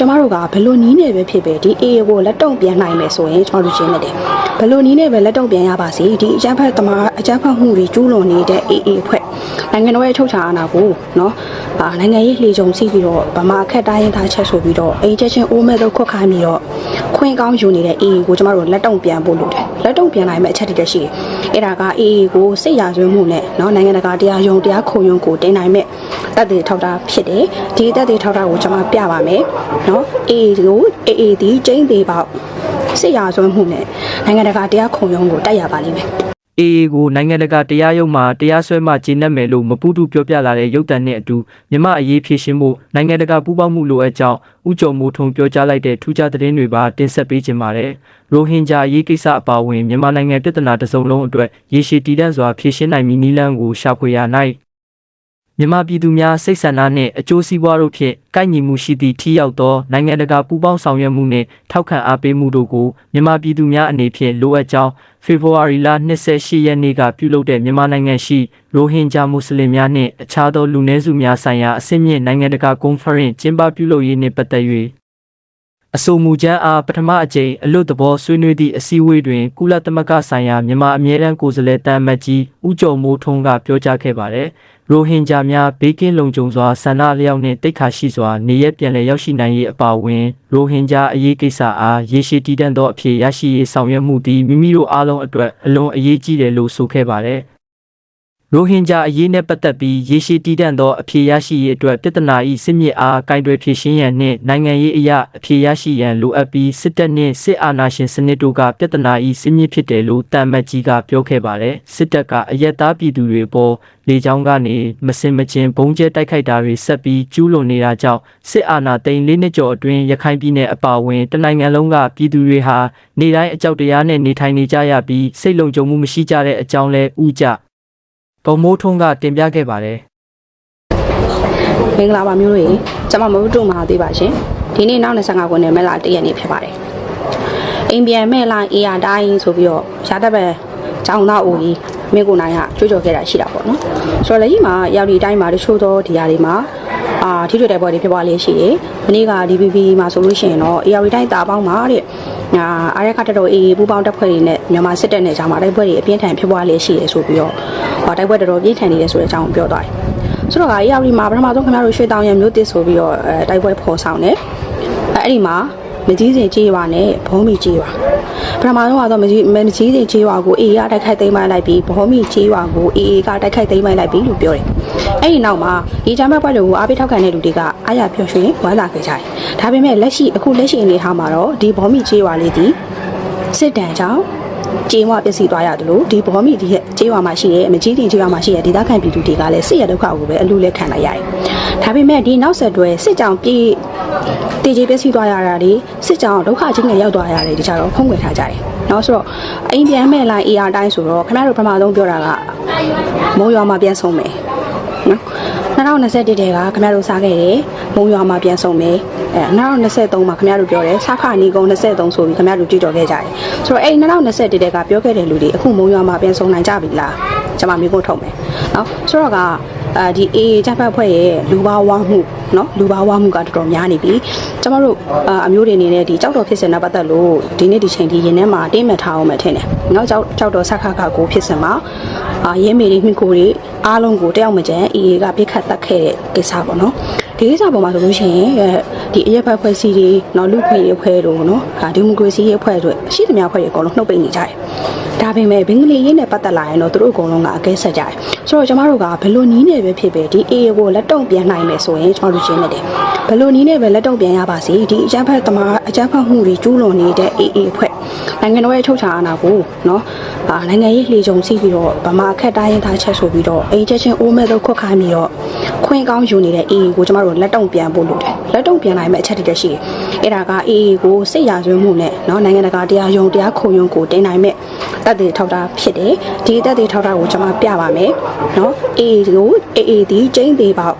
ကျမတို့ကဘယ်လိုနီးနေပဲဖြစ်ပဲဒီ AA ကိုလက်တုံပြန်နိုင်မယ်ဆိုရင်ကျမတို့ရှင်းနေတယ်ဘယ်လိုနီးနေပဲလက်တုံပြန်ရပါစေဒီအကြမ်းဖက်သမားအကြမ်းဖက်မှုတွေကျူးလွန်နေတဲ့ AA အဖွဲ့နိုင်ငံတော်ရဲ့ထုတ်ချာအာဏာကိုနော်အာနိုင်ငံရေးလှေကြုံစီးပြီးတော့ဗမာအခက်တိုင်းရင်းသားချက်ဆိုပြီးတော့အိမ်ချက်ချင်းအိုးမဲ့တော့ခွတ်ခိုင်းပြီးတော့ခွင့်ကောင်းယူနေတဲ့ AA ကိုကျမတို့လက်တုံပြန်ဖို့လုပ်တယ် လက်တုံပြန်နိုင်မဲ့အချက်တွေတည်းရှိတယ်အဲ့ဒါက AA ကိုစိတ်ရာဇဝမှုနဲ့နော်နိုင်ငံတကာတရားရုံးတရားခုံရုံးကိုတင်နိုင်မဲ့တပ်တွေထောက်တာဖြစ်တယ်ဒီတပ်တွေထောက်တာကိုကျွန်မပြပါမယ်နော် AA ကို AA ဒီကျင်းသေးပေါက်စိတ်ရာဇဝမှုနဲ့နိုင်ငံတကာတရားခုံရုံးကိုတိုက်ရပါလိမ့်မယ် AA ကိုနိုင်ငံတကာတရားရုံးမှာတရားစွဲမှကျေနပ်မယ်လို့မပူးတူပြောပြလာတဲ့ရုပ်တံနဲ့အတူမြမအရေးဖြည့်ရှင်းဖို့နိုင်ငံတကာပူးပေါင်းမှုလိုအပ်ကြောင်းဥကြုံမိုးထုံပြောကြားလိုက်တဲ့ထူးခြားသတင်းတွေပါတင်ဆက်ပေးခြင်းပါတယ်။ရိုဟင်ဂျာအရေးကိစ္စအပါအဝင်မြန်မာနိုင်ငံပြည်ထနာတစ်စုံလုံးအတွက်ရေရှည်တည်တံ့စွာဖြည့်ရှင်းနိုင်မည်နည်းလမ်းကိုရှာဖွေရ၌ မြန်မာပြည်သူများစိတ်ဆန္ဒနှင့်အကျိုးစီးပွားတို့ဖြင့်ကိုက်ညီမှုရှိသည့်ထိရောက်သောနိုင်ငံတကာပူးပေါင်းဆောင်ရွက်မှုနှင့်ထောက်ခံအားပေးမှုတို့ကိုမြန်မာပြည်သူများအနေဖြင့်လိုအပ်ကြောင်းဖေဖော်ဝါရီလ28ရက်နေ့ကပြုလုပ်တဲ့မြန်မာနိုင်ငံရှိရိုဟင်ဂျာမွတ်စလင်များနှင့်အခြားသောလူနည်းစုများဆိုင်ရာအဆင့်မြင့်နိုင်ငံတကာကွန်ဖရင့်ကျင်းပပြုလုပ်ရေးနှင့်ပတ်သက်၍ အဆိုမူချမ်းအားပထမအကြိမ်အလွတ်သဘောဆွေးနွေးသည့်အစည်းအဝေးတွင်ကုလသမဂ္ဂဆိုင်ရာမြန်မာအမြဲတမ်းကိုယ်စားလှယ်တမ်းမတ်ကြီးဦးကျော်မိုးထွန်းကပြောကြားခဲ့ပါတယ်။ရိုဟင်ဂျာများဘေးကင်းလုံခြုံစွာဆန္ဒလျောက်နှင့်တိတ်ခါရှိစွာနေရက်ပြန်လည်ရောက်ရှိနိုင်ရေးအပါအဝင်ရိုဟင်ဂျာအရေးကိစ္စအားရေရှည်တည်တံ့သောအဖြစ်ရရှိရေးဆောင်ရွက်မှုသည်မိမိတို့အားလုံးအတွက်အလွန်အရေးကြီးတယ်လို့ဆိုခဲ့ပါတယ်။ ရိုဟင်ဂျာအရေးနဲ့ပတ်သက်ပြီးရေရှည်တည်တံ့သောအဖြေရရှိရေးအတွက်ပြည်ထနာ၏စစ်မြေအားကင်တွယ်ဖြည့်ရှင်းရန်နှင့်နိုင်ငံရေးအရာအဖြေရရှိရန်လိုအပ်ပြီးစစ်တပ်နှင့်စစ်အာဏာရှင်စနစ်တို့ကပြည်ထနာ၏စစ်မြေဖြစ်တယ်လို့တမ်မတ်ကြီးကပြောခဲ့ပါတယ်စစ်တပ်ကအယက်သားပြည်သူတွေပေါ်လေကြောင်းကနေမစင်မချင်းဘုံကျဲတိုက်ခိုက်တာတွေဆက်ပြီးကျူးလွန်နေတာကြောင့်စစ်အာဏာသိမ်းလေးနှစ်ကျော်အတွင်းရခိုင်ပြည်နယ်အပါအဝင်တနိုင်ငံလုံးကပြည်သူတွေဟာနေတိုင်းအကြောက်တရားနဲ့နေထိုင်နေကြရပြီးစိတ်လုံခြုံမှုမရှိကြတဲ့အကြောင်းလဲဥကြ ဗမိုးထုံးကတင်ပြခဲ့ပါတယ်မင်္ဂလာပါမျိုးတွေကျွန်မမဟုတ်တုံမှာသေးပါရှင်ဒီနေ့နောက်25ခုနှစ်မဲ့လာတရက်နေ့ဖြစ်ပါတယ်အိမ်ပြန်မဲ့လာအေးရတိုင်းဆိုပြီးတော့ရာတပ်ပဲចောင်းသားအိုကြီးမင်းကိုနိုင်ကကြွကြော်ခဲ့တာရှိတာပေါ့နော်ဆိုတော့လက်ရှိမှာရောက်ဒီတိုင်းမှာတချို့သောဒီဟာတွေမှာအာထိတွေ့တဲ့ဘော်တွေဖြစ်သွားလေးရှိတယ်မနေ့က DPP မှာဆိုလို့ရှိရင်တော့အေးရတိုင်းတာပေါင်းမှာတဲ့ အာအားရခတတော်အေးပူပေါင်းတက်ဖွဲ့တွေနဲ့မြန်မာစစ်တပ်နဲ့ဂျာမာတိုက်ပွဲတွေအပြင်းထန်ဖြစ်ပွားလေးရှိတယ်ဆိုပြီးတော့ဟောတိုက်ပွဲတော်တော်ပြင်းထန်နေတယ်ဆိုတဲ့အကြောင်းကိုပြောသွားတယ်ဆိုတော့ကအေးရီမှာပထမဆုံးခင်ဗျားတို့ရွှေတောင်ရမျိုးတစ်ဆိုပြီးတော့အဲတိုက်ပွဲဖော်ဆောင်တယ်အဲအဲ့ဒီမှာ မကြီးစင်ကြေးရွာနဲ့ဘုံမီကြေးရွာပထမဆုံးကတော့မကြီးမကြီးစင်ကြေးရွာကိုအေးရတိုက်ခိုက်သိမ်းပိုက်လိုက်ပြီးဘုံမီကြေးရွာကိုအေးအေးကတိုက်ခိုက်သိမ်းပိုက်လိုက်ပြီးလို့ပြောတယ်အဲ့ဒီနောက်မှာဒီချမ်းဘက်ပွဲတွေကိုအားပေးထောက်ခံတဲ့လူတွေကအားရပျော်ရွှင်ဝမ်းသာခဲ့ကြတယ်ဒါပေမဲ့လက်ရှိအခုလက်ရှိအနေအထားမှာတော့ဒီဘုံမီကြေးရွာလေးဒီစစ်တမ်းကြောင့် ကျေးဝပျက်စီးသွားရတယ်လို့ဒီဘောမီဒီရဲ့ကျေးဝါမှာရှိရဲ့မကြီးတင်ကျေးဝါမှာရှိရဲ့ဒေသခံပြည်သူတွေကလည်းစစ်ရဒုက္ခကိုပဲအလူလက်ခံလိုက်ရတယ်။ဒါပေမဲ့ဒီနောက်ဆက်တွဲစစ်ကြောင်ပြေးတည်ကြည်ပျက်စီးသွားရတာဒီစစ်ကြောင်ဒုက္ခချင်းနဲ့ရောက်သွားရတယ်ဒီကြတော့ဖုံးကွယ်ထားကြတယ်။နောက်ဆိုတော့အိမ်ပြန်မဲ့လိုက် AR တိုင်းဆိုတော့ခင်ဗျားတို့ပထမဆုံးပြောတာကမုံရွာမှာပြန်ဆုံးမယ်နော်2021တည်းကခင်ဗျားတို့စားခဲ့တယ် မုံရွာမှာပြန်ဆုံးမယ်အဲ2023မှာခင်ဗျားတို့ပြောတယ်စခနီကုန်း23ဆိုပြီးခင်ဗျားတို့ကြည့်တော်ခဲ့ကြတယ်ဆိုတော့အဲ့2021တည်းကပြောခဲ့တဲ့လူတွေအခုမုံရွာမှာပြန်ဆုံးနိုင်ကြပြီလား ကျွန်မမျိုးကိုထုတ်မယ်နော်ဆိုတော့ကအဲဒီ AA ဂျပန်ဖွဲ့ရဲ့လူပါဝါမှုနော်လူပါဝါမှုကတော်တော်များနေပြီကျွန်တော်တို့အာအမျိုးတွေအနေနဲ့ဒီကြောက်တော်ဖြစ်စင်တာပတ်သက်လို့ဒီနေ့ဒီချိန်ဒီရင်ထဲမှာတင်းမဲ့ထားအောင်မထင်တယ်နော်ကြောက်ကြောက်တော်ဆက်ခါခါကိုဖြစ်စင်မှာအာရဲမေတွေမိကိုတွေအားလုံးကိုတယောက်မကျန် AA ကပြစ်ခတ်တက်ခဲ့တဲ့ကိစ္စပေါ့နော်ဒီကိစ္စပေါ်မှာဆိုလို့ရှိရင်အဲဒီအရက်ဘက်ဖွဲ့စည်းတွေနော်လူခွင့်ရေးဖွဲ့တို့နော်ဒါဒီမိုကရေစီရေးဖွဲ့တို့ရှိသမျှဖွဲ့တွေအကုန်လုံးနှုတ်ပိတ်နေကြတယ် ဒါပေမဲ့ဘင်္ဂလီရေးနဲ့ပတ်သက်လာရင်တော့သူတို့အကုန်လုံးကအကဲဆက်ကြတယ်ဆိုတော့ကျမတို့ကဘယ်လိုနီးနေပဲဖြစ်ပဲဒီ AA ကိုလက်တုံပြန်နိုင်မယ်ဆိုရင်ကျမတို့ရှင်းနေတယ်ဘယ်လိုနီးနေပဲလက်တုံပြန်ရပါစေဒီအကြမ်းဖက်သမားအကြမ်းဖက်မှုတွေကျူးလွန်နေတဲ့ AA အဖွဲ့ နိုင်ငံတော်ရဲ့ထုတ်ချာအာဏာကိုနော်အာနိုင်ငံရေးလှေကြုံစီးပြီးတော့ဗမာအခက်တိုင်းရင်းသားချက်ဆိုပြီးတော့အိမ်ချက်ချင်းအိုးမဲ့တော့ခွတ်ခိုင်းပြီးတော့ခွင့်ကောင်းယူနေတဲ့ AA ကိုကျမတို့လက်တုံပြန်ဖို့လုပ်တယ်လက်တုံပြန်နိုင်မဲ့အချက်တွေတည်းရှိတယ်အဲ့ဒါက AA ကိုစိတ်ရာဇဝမှုနဲ့နော်နိုင်ငံတကာတရားရုံးတရားခုံရုံးကိုတင်နိုင်မဲ့တပ်တွေထောက်တာဖြစ်တယ်ဒီတပ်တွေထောက်တာကိုကျွန်မပြပါမယ်နော် AA ကို AA ဒီကျင်းသေးပေါက်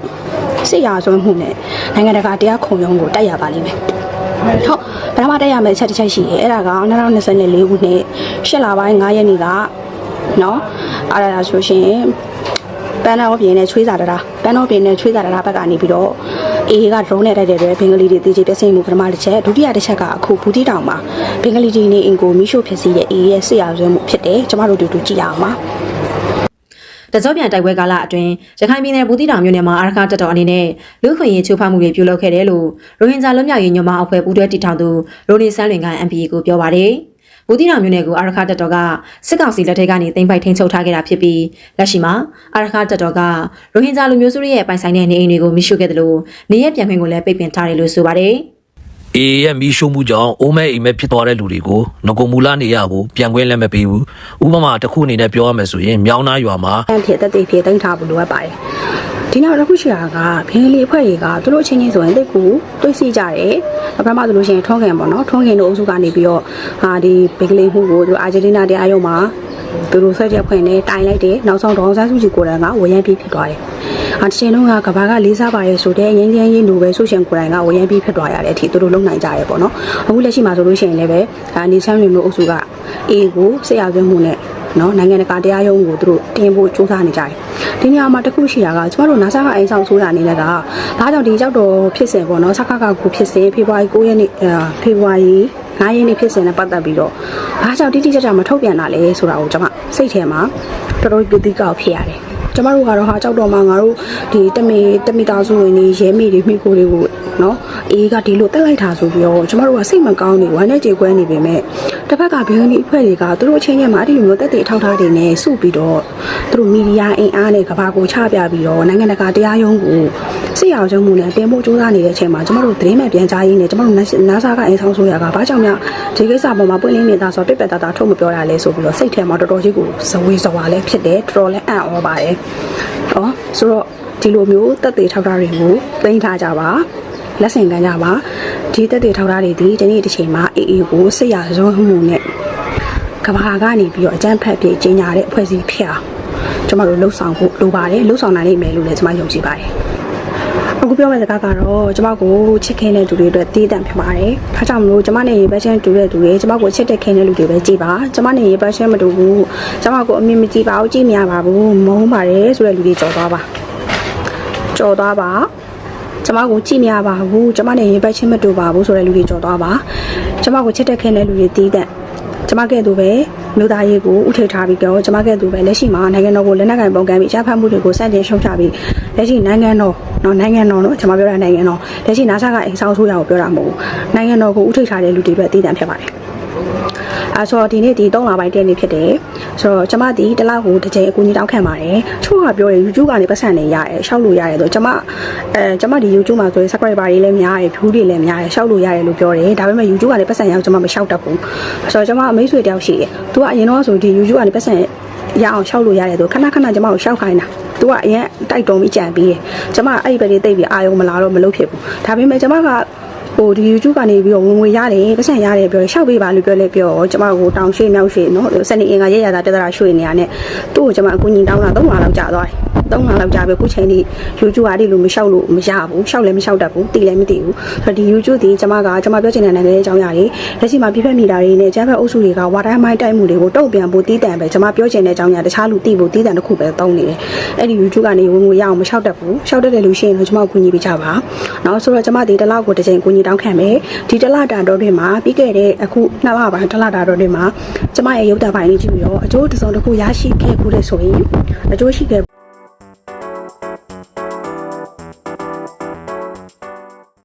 စစ်ရာဇဝမှုနဲ့နိုင်ငံတကာတရားခုံရုံးကိုတိုက်ရပါလိမ့်မယ် ဟုတ်ပထမတက်ရမယ့်အချက်တစ်ချက်ရှိတယ်အဲ့ဒါက2024ခုနှစ်8လပိုင်း9ရက်နေ့ကနော်အဲ့ဒါဆိုရှင်ပန်းတော်ပြင်းနဲ့ချွေးစာတရာပန်းတော်ပြင်းနဲ့ချွေးစာတရာဘက်ကနေပြီးတော့အေးက drone နဲ့တိုက်တဲ့အတွက်ဘင်္ဂလီတွေတေချေပြည့်စင်မှုပထမတစ်ချက်ဒုတိယတစ်ချက်ကအခုဘူးတီတောင်မှာဘင်္ဂလီတွေနေအင်ကိုမိရှုဖြစ်စီရဲ့အေးရဲ့ဆရာဆွဲမှုဖြစ်တယ်ကျမတို့တူတူကြည့်ရအောင်ပါ တကြောပြန်တိုက်ပွဲကာလအတွင်းရခိုင်ပြည်နယ်ဘူးတီတောင်မြို့နယ်မှာအာရခတပ်တော်အနေနဲ့လူခွင့်ရေးချိုးဖောက်မှုတွေပြုလုပ်ခဲ့တယ်လို့ရိုဟင်ဂျာလွတ်မြောက်ရေးညွှန်မအဖွဲ့ပူးတွဲတည်ထောင်သူရိုနေဆန်းလွင်က MPA ကိုပြောပါတယ်။ဘူးတီတောင်မြို့နယ်ကိုအာရခတပ်တော်ကစစ်ကောင်စီလက်ထက်ကနေတင်ပိုက်ထိန်းချုပ်ထားခဲ့တာဖြစ်ပြီးလက်ရှိမှာအာရခတပ်တော်ကရိုဟင်ဂျာလူမျိုးစုတွေရဲ့ပိုင်ဆိုင်တဲ့နေအိမ်တွေကိုမိရှုခဲ့တယ်လို့နေရပြန်ခွင့်ကိုလည်းပိတ်ပင်ထားတယ်လို့ဆိုပါတယ်။ အေးရဲ့မီးရှို့မှုကြောင့်အိုးမဲအိမ်မဲဖြစ်သွားတဲ့လူတွေကိုငကိုမူလနေရကိုပြန်ခွင့်လည်းမပေးဘူးဥပမာတစ်ခုအနေနဲ့ပြောရမယ်ဆိုရင်မြောင်းနာရွာမှာအန်ဖြစ်တက်တေဖြစ်တိမ့်ထားဖို့လိုအပ်ပါတယ်ဒီနောက်တစ်ခုရှိတာကဘင်္ဂလီအဖွဲ့တွေကသူတို့ချင်းချင်းဆိုရင်တိတ်ကူတွေးစီကြတယ်ပထမဆိုလို့ရှိရင်ထွန်းခင်ပေါ့နော်ထွန်းခင်တို့အုပ်စုကနေပြီးတော့ဟာဒီဘင်္ဂလီမှုကိုသူအာဂျင်တီးနားတရားရုံးမှာသူတို့ဆွဲချက်ဖွင့်နေတိုင်လိုက်တယ်နောက်ဆုံးဒေါအောင်ဆန်းစုကြည်ကိုယ်တိုင်ကဝရမ်းပြီးဖြစ်သွားတယ်။အ တစ်ချိန်လုံးကကဘာကလေးစားပါရဲဆိုတဲ့ငင်းငင်းရေးနိုဘယ်ဆုရှင်ကိုယ်တိုင်ကဝရမ်းပြီးဖြစ်သွားရတဲ့အထိသူတို့လုံနိုင်ကြရဲပေါ့နော်။အခုလက်ရှိမှာဆိုလို့ရှိရင်လည်းပဲအာနေဆန်းမျိုးအုပ်စုကအေကိုဆရာသွင်းမှုနဲ့နော်နိုင်ငံတကာတရားရုံးကိုသူတို့တင်ဖို့စူးစမ်းနေကြတယ်။ဒီနေရာမှာတစ်ခုရှိတာကကျမတို့နာဆာကအိမ်ဆောင်ဆိုးတာအနေနဲ့ကဘာကြောင့်ဒီရောက်တော့ဖြစ်စဉ်ပေါ့နော်စခကကိုဖြစ်စဉ်ဖေဖော်ဝါရီ9ရက်နေ့အာဖေဖော်ဝါရီ9ရက်နေ့ဖြစ်စဉ်နဲ့ပတ်သက်ပြီးတော့ဘာကြောင့်တိတိကျကျမထုတ်ပြန်တာလဲဆိုတာကိုကျွန်မစိတ်ထဲမှာတော်တော်ပူတိကောက်ဖြစ်ရတယ်။ ကျမတို့ကတော့ဟာကြောက်တော့မှငါတို့ဒီတမီတမီသားစုဝင်တွေရဲမိတွေမိကိုတွေကိုနော်အေးကဒီလိုတက်လိုက်တာဆိုပြီးတော့ကျမတို့ကစိတ်မကောင်းနေဝမ်းနဲ့ကြေကွဲနေပေမဲ့တစ်ဖက်ကဘီယန်ဒီအဖွဲ့တွေကသူတို့အချင်းချင်းမှာအဲ့ဒီလိုမျိုးတက်တဲ့အထောက်ထားတွေနဲ့စုပြီးတော့သူတို့မီဒီယာအင်အားနဲ့ကဘာကိုချပြပြီးတော့နိုင်ငံတကာတရားရုံးကိုစစ်ရောင်ချုံမှုနဲ့တင်ဖို့စူးစမ်းနေတဲ့အချိန်မှာကျမတို့သတင်းမှန်ပြန်ကြားရင်းနဲ့ကျမတို့နာဆာကအင်ဆောင်ဆိုရကဘာကြောင့်များဒီကိစ္စပေါ်မှာပွင့်လင်းမြင်သာဆိုပြက်ပြက်သားသားထုတ်မပြောရလဲဆိုပြီးတော့စိတ်ထဲမှာတော်တော်ကြီးကိုဇဝေဇဝါလည်းဖြစ်တယ်တော်တော်လည်းအံ့ဩပါတယ်။ဟောဆိုတော့ဒီလိုမျိုးတက်သေးထောက်ထားတွေကိုသိမ်းထားကြပါလက်ဆင့်ကမ်းကြပါဒီတက်သေးထောက်ထားတွေဒီဒီနေ့တစ်ချိန်မှာအေးအေးကိုစစ်ရဇုံမှုနဲ့ကဘာကနေပြီးတော့အကြမ်းဖက်ပြေကျင်းညာတဲ့အဖွဲ့အစည်းဖြစ်အောင်ကျမတို့လှုပ်ဆောင်ဖို့လိုပါတယ်လှုပ်ဆောင်နိုင်လိမ့်မယ်လို့လည်းကျမယုံကြည်ပါတယ် အခုပြောမယ့်စကားကတော့ကျမကိုချစ်ခင်တဲ့သူတွေအတွက်တည်တံ့ဖြစ်ပါတယ်။ဒါကြောင့်မလို့ကျမနဲ့ရေပတ်ချင်းတူတဲ့သူတွေကျမကိုချစ်တဲ့ခင်တဲ့လူတွေပဲကြည်ပါ။ကျမနဲ့ရေပတ်ချင်းမတူဘူး။ကျမကိုအမြင်မကြည့်ပါဘူးကြည့်မရပါဘူး။မုန်းပါတယ်ဆိုတဲ့လူတွေကြော်သွားပါ။ကြော်သွားပါ။ကျမကိုကြည့်မရပါဘူးကျမနဲ့ရေပတ်ချင်းမတူပါဘူးဆိုတဲ့လူတွေကြော်သွားပါကျမကိုချစ်တဲ့ခင်တဲ့လူတွေတီးတဲ့ကျမကဲ့သို့ပဲ မြို့သားရေးကိုဥထိပ်ထားပြီးတော့ကျမကဲ့သို့ပဲလက်ရှိမှာနိုင်ငံတော်ကိုလက်နက်ကင်ပုံကံပြီးကြားဖတ်မှုတွေကိုစတင်ရှုံချပြီးလက်ရှိနိုင်ငံတော်နော်နိုင်ငံတော်နော်ကျွန်မပြောတာနိုင်ငံတော်လက်ရှိနာဆာကအိမ်ဆောင်ဆိုးရကိုပြောတာမဟုတ်ဘူးနိုင်ငံတော်ကိုဥထိပ်ထားတဲ့လူတွေပဲတီးတံဖြစ်ပါတယ် အဲဆိုတော့ဒီနေ့ဒီ3လပိုင်းတည့်နေ့ဖြစ်တယ်ဆိုတော့ကျမဒီတစ်လောက်ကိုတစ်ချိန်အကူအညီတောင်းခံပါတယ်ချို့ကပြောရင် YouTube ကနေပတ်စံနေရတယ်ရှောက်လို့ရတယ်ဆိုတော့ကျမအဲကျမဒီ YouTube မှာဆိုရင် subscriber တွေလည်းများတယ် view တွေလည်းများတယ်ရှောက်လို့ရတယ်လို့ပြောတယ်ဒါပေမဲ့ YouTube ကနေပတ်စံရအောင်ကျမမရှောက်တတ်ဘူးဆိုတော့ကျမအမိတ်ဆွေတယောက်ရှိတယ်သူကအရင်တော့ဆိုဒီ YouTube ကနေပတ်စံရအောင်ရှောက်လို့ရတယ်ဆိုခဏခဏကျမကိုရှောက်ခိုင်းတာသူကအရင်တိုက်တုံပြီးကြံပြီးတယ်ကျမအဲ့ဒီဘက်တွေတိတ်ပြီးအာယုံမလာတော့မလုပ်ဖြစ်ဘူးဒါပေမဲ့ကျမက ဟိုဒီ YouTube ကနေပြီးတော့ဝင်ငွေရတယ်ပတ်စံရတယ်ပြောတယ်ရှောက်ပေးပါလို့ပြောလဲပြောတော့ကျမကိုတောင်ရွှေ့မြောက်ရွှေ့နော်စနေအင်္ဂါရက်ရတာတက်တာရွှေ့နေရတဲ့သူ့ကိုကျမအကူညီတောင်းတာ၃လလောက်ကြာသွားတယ် သုံးလလောက်ကြာပြီခုချိန်ထိ YouTube ကဒီလိုမလျှောက်လို့မရဘူးလျှောက်လည်းမလျှောက်တတ်ဘူးတီလည်းမတီဘူးဆိုတော့ဒီ YouTube ဒီကျွန်မကကျွန်မပြောချင်တဲ့နိုင်ငံရေးအကြောင်းအရာတွေလက်ရှိမှာပြည့်ဖက်မိတာတွေနဲ့ကျန်းဖက်အုပ်စုတွေကဝါတိုင်းမိုင်းတိုက်မှုတွေကိုတုံ့ပြန်ဖို့တီးတန်ပဲကျွန်မပြောချင်တဲ့အကြောင်းအရာတခြားလူတီဖို့တီးတန်တစ်ခုပဲသုံးနေတယ်အဲ့ဒီ YouTube ကနေဝင်ငွေရအောင်မလျှောက်တတ်ဘူးလျှောက်တတ်တဲ့လူရှိရင်တော့ကျွန်မကိုကူညီပေးကြပါနောက်ဆိုတော့ကျွန်မဒီတစ်လောက်ကိုတစ်ချိန်ကူညီတောင်းခံမယ်ဒီတစ်လတာတော့တွင်မှာပြီးခဲ့တဲ့အခုနှစ်လပိုင်းတစ်လတာတော့တွင်မှာကျွန်မရဲ့ရုပ်တံပိုင်းလေးကြည့်ပြီးတော့အကျိုးတစ်စုံတစ်ခုရရှိခဲ့ဖို့လေဆိုရင်အကျိုးရှိခဲ့